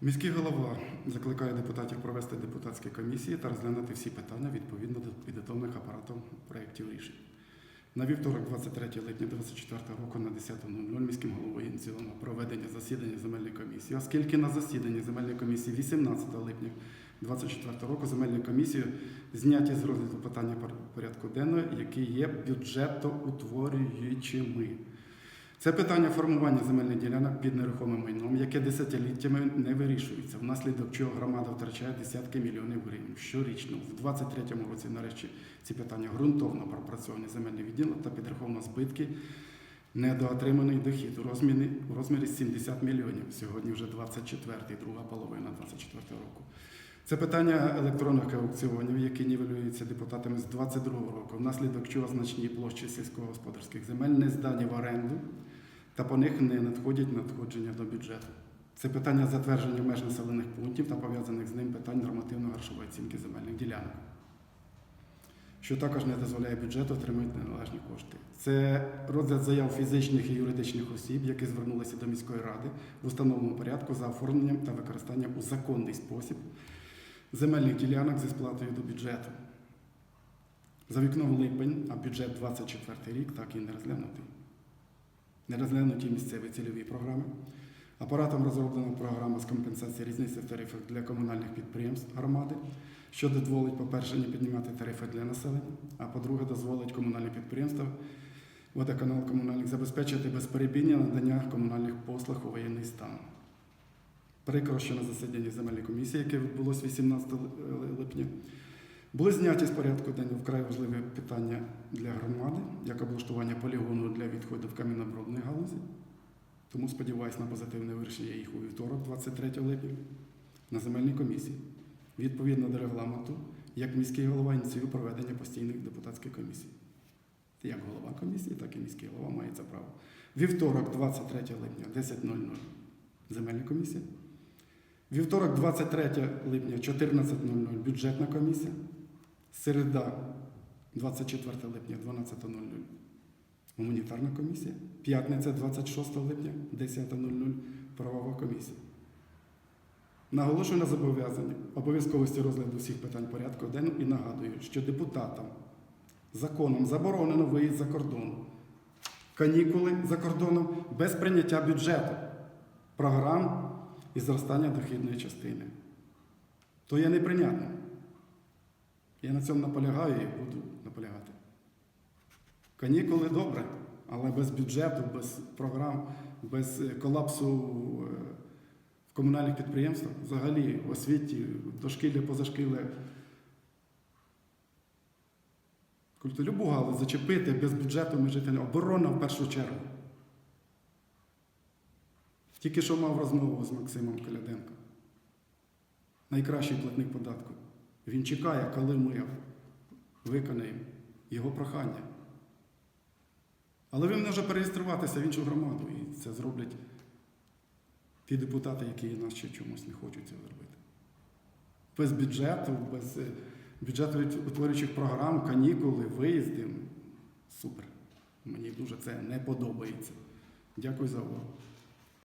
Міський голова закликає депутатів провести депутатські комісії та розглянути всі питання відповідно до підготовлених апаратом проєктів рішень. На вівторок, 23 липня 2024 року на 10.00 міським головою ініційовано проведення засідання земельної комісії, оскільки на засіданні земельної комісії 18 липня 2024 року земельної комісії зняті з розгляду питання пор- порядку денного, які є бюджетоутворюючими. Це питання формування земельних ділянок під нерухомим майном, яке десятиліттями не вирішується, внаслідок чого громада втрачає десятки мільйонів гривень щорічно. В 2023 році, нарешті, ці питання ґрунтовно пропрацьовані земельне відділення та підраховано збитки недоотриманий дохід у розмірі, у розмірі 70 мільйонів. Сьогодні вже 24-й, друга половина 24 року. Це питання електронних аукціонів, які нівелюються депутатами з 22 року, внаслідок чого значні площі сільськогосподарських земель не здані в оренду та по них не надходять надходження до бюджету. Це питання затвердження меж населених пунктів та пов'язаних з ним питань нормативно-грошової оцінки земельних ділянок, що також не дозволяє бюджету отримати належні кошти. Це розгляд заяв фізичних і юридичних осіб, які звернулися до міської ради в установленому порядку за оформленням та використанням у законний спосіб земельних ділянок зі сплатою до бюджету. За вікном липень, а бюджет 24 рік так і не розглянутий. Не розглянуті місцеві цільові програми. Апаратом розроблена програма з компенсації різниці в тарифах для комунальних підприємств громади, що дозволить, по-перше, не піднімати тарифи для населення, а по-друге, дозволить комунальним підприємствам водоканал комунальних забезпечити безперебійне надання комунальних послуг у воєнний стан. Прикро, що на засіданні земельної комісії, яке відбулося 18 липня, були зняті з порядку денного вкрай важливі питання для громади, як облаштування полігону для відходів камінобрудної галузі. Тому сподіваюся на позитивне вирішення їх у вівторок, 23 липня, на земельній комісії. Відповідно до регламенту, як міський голова ініціює проведення постійних депутатських комісій. Як голова комісії, так і міський голова має це право. Вівторок, 23 липня, 10.00 земельна комісія. Вівторок, 23 липня, 14.00 бюджетна комісія. Середа, 24 липня, 12.00 гуманітарна комісія. П'ятниця, 26 липня, 10.00 правова комісія. Наголошую на зобов'язанні обов'язковості розгляду всіх питань порядку денного і нагадую, що депутатам законом заборонено виїзд за кордон, канікули за кордоном без прийняття бюджету, програм і зростання дохідної частини. То є неприйнятним. Я на цьому наполягаю і буду наполягати. Канікули добре, але без бюджету, без програм, без е, колапсу е, в комунальних підприємствах, взагалі в освіті, дошкілля, позашкілля. Культу любу галузь зачепити без бюджету ми жити не оборона в першу чергу. Тільки що мав розмову з Максимом Коляденко. Найкращий платник податку. Він чекає, коли ми виконаємо його прохання. Але він може переєструватися в іншу громаду, і це зроблять ті депутати, які нас ще чомусь не хочуть цього зробити. Без бюджету, без е, бюджету утворюючих програм, канікули, виїзди. Супер. Мені дуже це не подобається. Дякую за увагу.